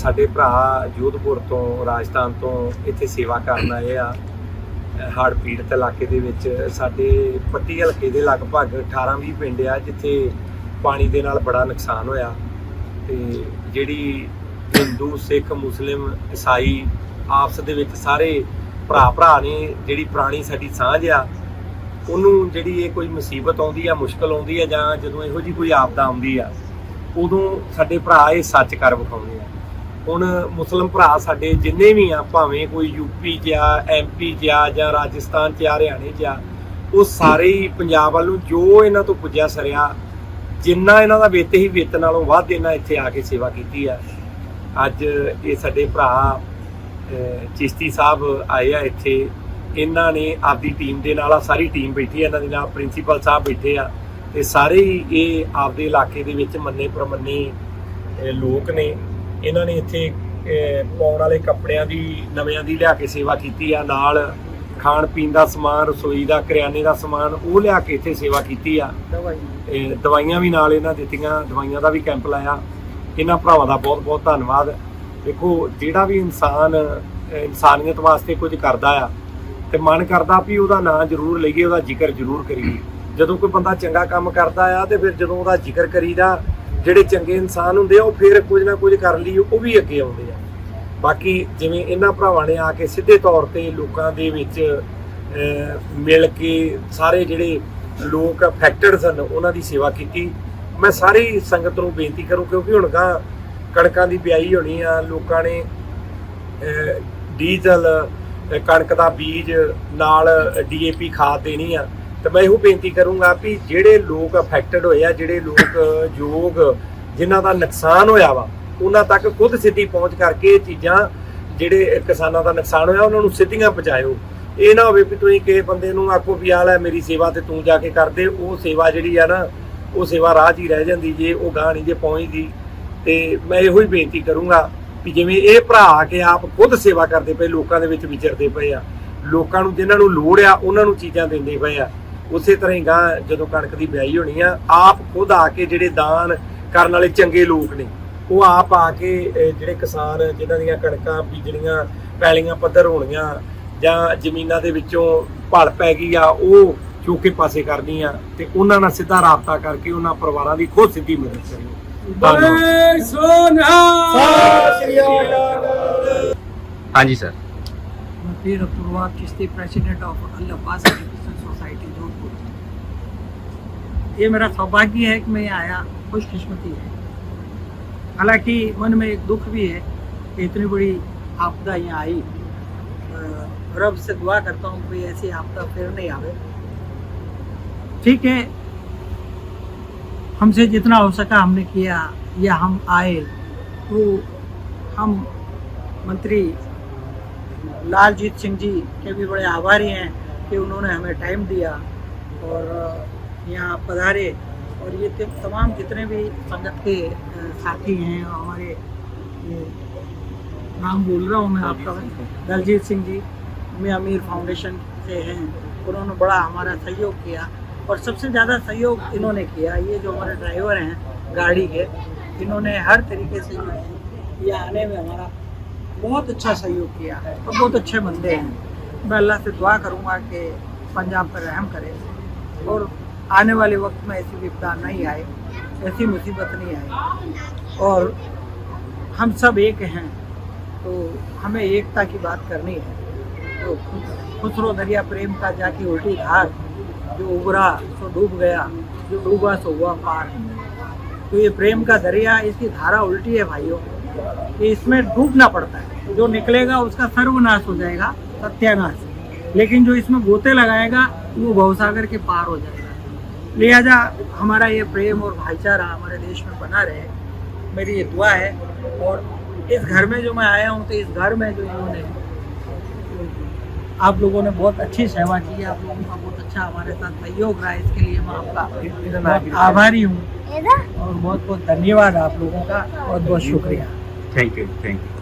ਸਾਡੇ ਭਰਾ ਜੋਧਪੁਰ ਤੋਂ, ਰਾਜਸਥਾਨ ਤੋਂ ਇੱਥੇ ਸੇਵਾ ਕਰਨ ਆਏ ਆ। ਹੜ੍ਹ ਪੀੜਤ ਇਲਾਕੇ ਦੇ ਵਿੱਚ ਸਾਡੇ ਪੱਟੀ ਹਲਕੇ ਦੇ ਲਗਭਗ 18-20 ਪਿੰਡ ਆ, ਜਿੱਥੇ ਪਾਣੀ ਦੇ ਨਾਲ ਬੜਾ ਨੁਕਸਾਨ ਹੋਇਆ। ਤੇ ਜਿਹੜੀ ਹਿੰਦੂ, ਸਿੱਖ, ਮੁਸਲਿਮ, ਈਸਾਈ ਆਪਸ ਦੇ ਵਿੱਚ ਸਾਰੇ ਭਰਾ ਭਰਾ ਨੇ, ਜਿਹੜੀ ਪੁਰਾਣੀ ਸਾਡੀ ਸਾਂਝ ਆ, ਉਹਨੂੰ ਜਿਹੜੀ ਇਹ ਕੋਈ ਮੁਸੀਬਤ ਆਉਂਦੀ ਆ, ਮੁਸ਼ਕਲ ਆਉਂਦੀ ਆ ਜਾਂ ਜਦੋਂ ਇਹੋ ਜੀ ਕੋਈ ਆਪਦਾ ਆਉਂਦੀ ਆ, ਉਦੋਂ ਸਾਡੇ ਭਰਾ ਇਹ ਸੱਚ ਕਰ ਵਿਖਾਉਂਦੇ ਆ। ਹੁਣ ਮੁਸਲਮ ਭਰਾ ਸਾਡੇ ਜਿੰਨੇ ਵੀ ਆ, ਭਾਵੇਂ ਕੋਈ ਯੂਪੀ 'ਚ ਆ ਐਮਪੀ 'ਚ ਆ ਜਾਂ ਰਾਜਸਥਾਨ 'ਚ ਆ, ਹਰਿਆਣੇ 'ਚ ਆ, ਉਹ ਸਾਰੇ ਹੀ ਪੰਜਾਬ ਵੱਲ ਨੂੰ ਜੋ ਇਹਨਾਂ ਤੋਂ ਪੁੱਜਿਆ ਸਰਿਆ, ਜਿੰਨਾ ਇਹਨਾਂ ਦਾ ਵਿੱਤ ਹੀ ਵਿੱਤ ਨਾਲੋਂ ਵੱਧ ਇਹਨਾਂ ਇੱਥੇ ਆ ਕੇ ਸੇਵਾ ਕੀਤੀ ਆ। ਅੱਜ ਇਹ ਸਾਡੇ ਭਰਾ ਚਿਸ਼ਤੀ ਸਾਹਿਬ ਆਏ ਆ ਇੱਥੇ। ਇਹਨਾਂ ਨੇ ਆਪਦੀ ਟੀਮ ਦੇ ਨਾਲ ਆ, ਸਾਰੀ ਟੀਮ ਬੈਠੀ ਆ, ਇਹਨਾਂ ਦੇ ਨਾਲ ਪ੍ਰਿੰਸੀਪਲ ਸਾਹਿਬ ਬੈਠੇ ਆ। ਤੇ ਸਾਰੇ ਹੀ ਇਹ ਆਪਦੇ ਇਲਾਕੇ ਦੇ ਵਿੱਚ ਮੰਨੇ ਪ੍ਰਮੰਨੇ ਲੋਕ ਨੇ। ਇਹਨਾਂ ਨੇ ਇੱਥੇ ਪਾਉਣ ਵਾਲੇ ਕੱਪੜਿਆਂ ਦੀ ਨਵਿਆਂ ਦੀ ਲਿਆ ਕੇ ਸੇਵਾ ਕੀਤੀ ਆ ਨਾਲ ਖਾਣ ਪੀਣ ਦਾ ਸਮਾਨ ਰਸੋਈ ਦਾ ਕਰਿਆਨੇ ਦਾ ਸਮਾਨ ਉਹ ਲਿਆ ਕੇ ਇੱਥੇ ਸੇਵਾ ਕੀਤੀ ਆ। ਦਵਾਈਆਂ ਵੀ ਨਾਲ ਇਹਨਾਂ ਦਿੱਤੀਆਂ ਦਵਾਈਆਂ ਦਾ ਵੀ ਕੈਂਪ ਲਾਇਆ। ਇਹਨਾਂ ਭਰਾਵਾਂ ਦਾ ਬਹੁਤ ਬਹੁਤ ਧੰਨਵਾਦ। ਦੇਖੋ ਜਿਹੜਾ ਵੀ ਇਨਸਾਨ ਇਨਸਾਨੀਅਤ ਵਾਸਤੇ ਕੁਝ ਕਰਦਾ ਆ ਤੇ ਮਨ ਕਰਦਾ ਵੀ ਉਹਦਾ ਨਾਂ ਜ਼ਰੂਰ ਲਈਏ ਉਹਦਾ ਜ਼ਿਕਰ ਜ਼ਰੂਰ ਕਰੀਏ। ਜਦੋਂ ਕੋਈ ਬੰਦਾ ਚੰਗਾ ਕੰਮ ਕਰਦਾ ਆ ਤੇ ਫਿਰ ਜਦੋਂ ਉਹਦਾ ਜ਼ਿਕਰ ਕਰੀਦਾ ਜਿਹੜੇ ਚੰਗੇ ਇਨਸਾਨ ਹੁੰਦੇ ਆ, ਉਹ ਫਿਰ ਕੁਝ ਨਾ ਕੁਝ ਕਰ ਲਈ ਉਹ ਵੀ ਅੱਗੇ ਆਉਂਦੇ ਆ। ਬਾਕੀ ਜਿਵੇਂ ਇਹਨਾਂ ਭਰਾਵਾਂ ਨੇ ਆ ਕੇ ਸਿੱਧੇ ਤੌਰ ਤੇ ਲੋਕਾਂ ਦੇ ਵਿੱਚ ਮਿਲ ਕੇ ਸਾਰੇ ਜਿਹੜੇ ਲੋਕ ਅਫੈਕਟਡ ਸਨ ਉਹਨਾਂ ਦੀ ਸੇਵਾ ਕੀਤੀ। ਮੈਂ ਸਾਰੀ ਸੰਗਤ ਨੂੰ ਬੇਨਤੀ ਕਰੂੰ ਕਿਉਂਕਿ ਹੁਣ ਗਾ ਕਣਕਾਂ ਦੀ ਬਿਆਈ ਹੋਣੀ ਆ, ਲੋਕਾਂ ਨੇ ਡੀਜ਼ਲ ਕਣਕ ਦਾ ਬੀਜ ਨਾਲ ਡੀਏਪੀ ਖਾਦ ਦੇਣੀ ਆ। ਤੇ ਮੈਂ ਇਹੋ ਬੇਨਤੀ ਕਰੂੰਗਾ ਵੀ ਜਿਹੜੇ ਲੋਕ ਅਫੈਕਟਡ ਹੋਏ ਆ, ਜਿਹੜੇ ਲੋਕ, ਯੋਗ, ਜਿਨ੍ਹਾਂ ਦਾ ਨੁਕਸਾਨ ਹੋਇਆ ਵਾ, ਉਹਨਾਂ ਤੱਕ ਖੁਦ ਸਿੱਧੀ ਪਹੁੰਚ ਕਰਕੇ ਇਹ ਚੀਜ਼ਾਂ ਜਿਹੜੇ ਕਿਸਾਨਾਂ ਦਾ ਨੁਕਸਾਨ ਹੋਇਆ, ਉਹਨਾਂ ਨੂੰ ਸਿੱਧੀਆਂ ਪਹੁੰਚਾਇਓ। ਇਹ ਨਾ ਹੋਵੇ ਵੀ ਤੁਸੀਂ ਕਿਸੇ ਬੰਦੇ ਨੂੰ ਆਖੋ ਵੀ ਆਹ ਲੈ ਮੇਰੀ ਸੇਵਾ ਤੇ ਤੂੰ ਜਾ ਕੇ ਕਰਦੇ, ਉਹ ਸੇਵਾ ਜਿਹੜੀ ਆ ਨਾ, ਉਹ ਸੇਵਾ ਰਾਹ 'ਚ ਹੀ ਰਹਿ ਜਾਂਦੀ, ਜੇ ਉਹ ਗਾਂ ਨਹੀਂ ਜੇ ਪਹੁੰਚਦੀ। ਤੇ ਮੈਂ ਇਹੋ ਹੀ ਬੇਨਤੀ ਕਰੂੰਗਾ ਵੀ ਜਿਵੇਂ ਇਹ ਭਰਾ ਆ ਕੇ ਆਪ ਖੁਦ ਸੇਵਾ ਕਰਦੇ ਪਏ, ਲੋਕਾਂ ਦੇ ਵਿੱਚ ਵਿਚਰਦੇ ਪਏ ਆ। ਲੋਕਾਂ ਨੂੰ ਜਿਨ੍ਹਾਂ ਨੂੰ ਲੋੜ ਆ, ਉਹਨਾਂ ਨੂੰ ਚੀਜ਼ਾਂ ਦਿੰਦੇ ਪਏ ਆ। ਉਸੇ ਤਰ੍ਹਾਂ ਹੀ ਗਾਂ ਜਦੋਂ ਕਣਕ ਦੀ ਬਿਆਈ ਹੋਣੀ ਆ ਆਪ ਖੁਦ ਆ ਕੇ ਜਿਹੜੇ ਦਾਨ ਕਰਨ ਵਾਲੇ ਚੰਗੇ ਲੋਕ ਨੇ ਉਹ ਆਪ ਆ ਕੇ ਜਿਹੜੇ ਕਿਸਾਨ ਜਿਨ੍ਹਾਂ ਦੀਆਂ ਕਣਕਾਂ ਬੀਜਣੀਆਂ ਪੈਲੀਆਂ ਪੱਧਰ ਹੋਣੀਆਂ ਜਾਂ ਜ਼ਮੀਨਾਂ ਦੇ ਵਿੱਚੋਂ ਭਲ ਪੈ ਗਈ ਆ ਉਹ ਚੋਕੇ ਪਾਸੇ ਕਰਨੀ ਆ ਤੇ ਉਹਨਾਂ ਨਾਲ ਸਿੱਧਾ ਰਾਬਤਾ ਕਰਕੇ ਉਹਨਾਂ ਪਰਿਵਾਰਾਂ ਦੀ ਖੁਦ ਸਿੱਧੀ ਮਦਦ ਕਰਨੀ। ਹਾਂਜੀ sir. Chishti, President of Allah Abbas Education Society, ये मेरा सौभाग्य है कि मैं यहाँ आया, खुशकिस्मती है। हालाँकि मन में एक दुख भी है कि इतनी बड़ी आपदा यहाँ आई। रब से दुआ करता हूँ कोई ऐसी आपदा फिर नहीं आवे। ठीक है, हमसे जितना हो सका हमने किया, या हम आए तो हम मंत्री लालजीत सिंह जी के भी बड़े आभारी हैं कि उन्होंने हमें टाइम दिया और यहाँ पधारे और ये तमाम जितने भी संगत के साथी हैं और हमारे नाम बोल रहा हूँ मैं आपका दलजीत सिंह जी मैं अमीर फाउंडेशन से हैं। उन्होंने बड़ा हमारा सहयोग किया और सबसे ज़्यादा सहयोग इन्होंने किया। ये जो हमारे ड्राइवर हैं गाड़ी के इन्होंने हर तरीके से जो है ये आने में हमारा बहुत अच्छा सहयोग किया है और बहुत अच्छे बंदे हैं। मैं अल्लाह से दुआ करूँगा कि पंजाब पर रहम करे और आने वाले वक्त में ऐसी विपदा नहीं आए, ऐसी मुसीबत नहीं आए। और हम सब एक हैं तो हमें एकता की बात करनी है। तो खुसरो दरिया प्रेम का जाके उल्टी धार, जो उभरा सो डूब गया, जो डूबा सो हुआ पार। तो ये प्रेम का दरिया, इसकी धारा उल्टी है भाइयों। कि इसमें डूबना पड़ता है। जो निकलेगा, उसका सर्वनाश हो जाएगा, सत्यानाश। लेकिन जो इसमें गोते लगाएगा, वो भवसागर के पार हो जाएगा। लिहाजा हमारा ये प्रेम और भाईचारा हमारे देश में बना रहे मेरी ये दुआ है और इस घर में जो मैं आया हूँ तो इस घर में जो इन्होंने आप लोगों ने बहुत अच्छी सेवा की आप लोगों का बहुत अच्छा हमारे साथ सहयोग रहा इसके लिए मैं आपका आभारी हूँ और बहुत बहुत धन्यवाद आप लोगों का बहुत बहुत शुक्रिया थैंक यू थैंक यू